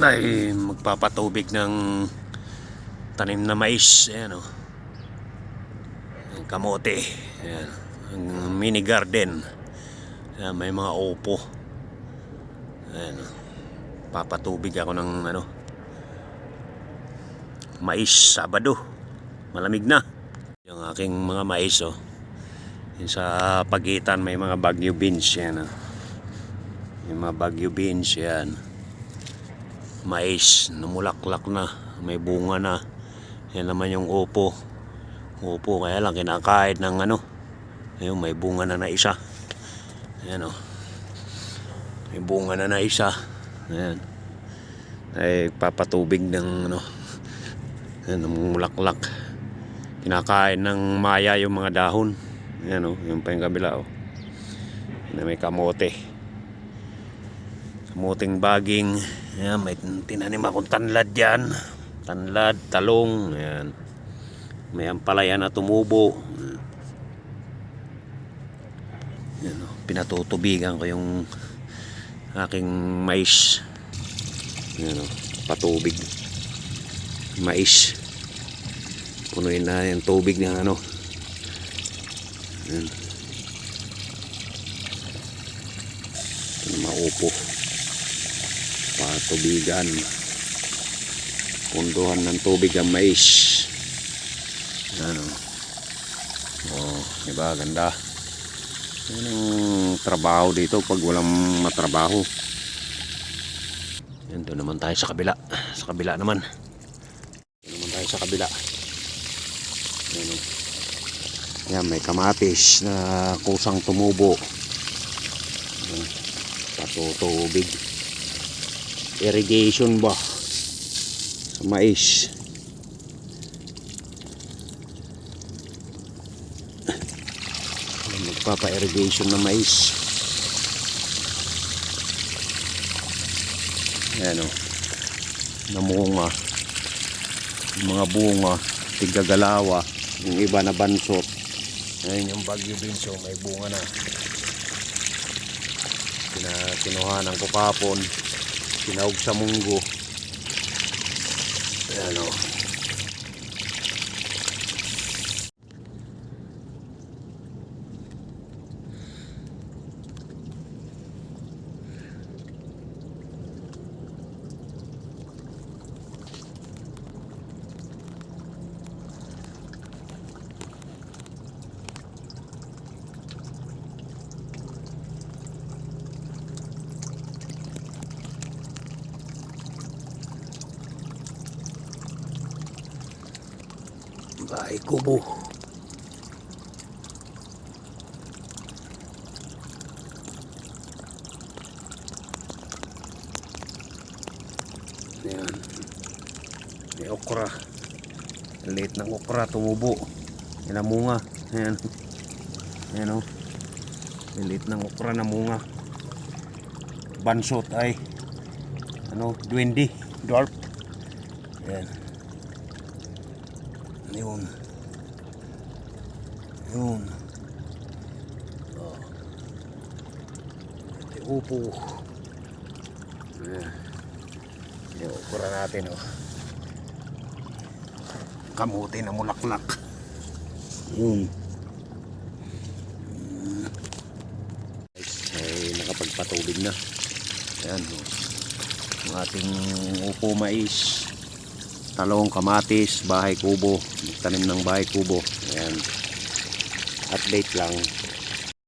ay magpapatubig ng tanim na mais. Ayan o. Ang kamote. Ayan. Ang mini garden. Ayan, may mga upo. Ayan o. Papatubig ako ng ano. Mais Sabado. Malamig na. Yung aking mga mais oh. Yung sa pagitan may mga bagyo beans yan oh. Yung mga bagyo beans yan. Mais, namulaklak na, may bunga na. Yan naman yung upo. Upo, kaya lang kinakain ng ano. Ayun, may bunga na na isa. Ayan o. May bunga na na isa. Ayan. Ay, papatubig ng ano. Ayan, namulaklak. Kinakain ng maya yung mga dahon. Ayan o, yung pa yung kabila o. Yan, may kamote kamuting baging. Ayan, may tinanim akong tanlad dyan. Tanlad, talong ayan. may ampalaya na tumubo. Ayan, oh, pinatutubigan ko yung aking mais. Ayan, oh, patubig. Mais. Punuin na yung tubig ng ano. Ayan. maupo patubigan. Punduhan ng tubig ang mais. Ano oh. Diba ganda. Yan ang trabaho dito pag walang matrabaho. Yan doon naman tayo sa kabila. Sa kabila naman. Doon naman tayo sa kabila. Yan oh. yan may kamatis na kusang tumubo. Patutubig irrigation ba? Sa mais. Magpapa-irrigation na mais. Ayan o namunga. Yung mga bunga tigagalawa yung iba na bansot. Ayan yung bagyo binso may bunga na. Kinuhanan ko kapon Tinawag sa munggo. Ayan o. Bahay kubo. Ayan. May okra. Liit ng okra tumubo. Yan ang munga. Ayan. Ayan o. May liit ng okra na munga. Bansot ay ano, duwende, dwarf. Ayan. Yun. Yun. Oh. Ito upo. Ayan. Yung ukura natin oh. Kamuti na mulaklak. Yun. Ay nakapagpatubig na. Ayan oh. Ang ating upo mais talong, kamatis, bahay kubo, tanim ng bahay kubo. Ayan. Update lang.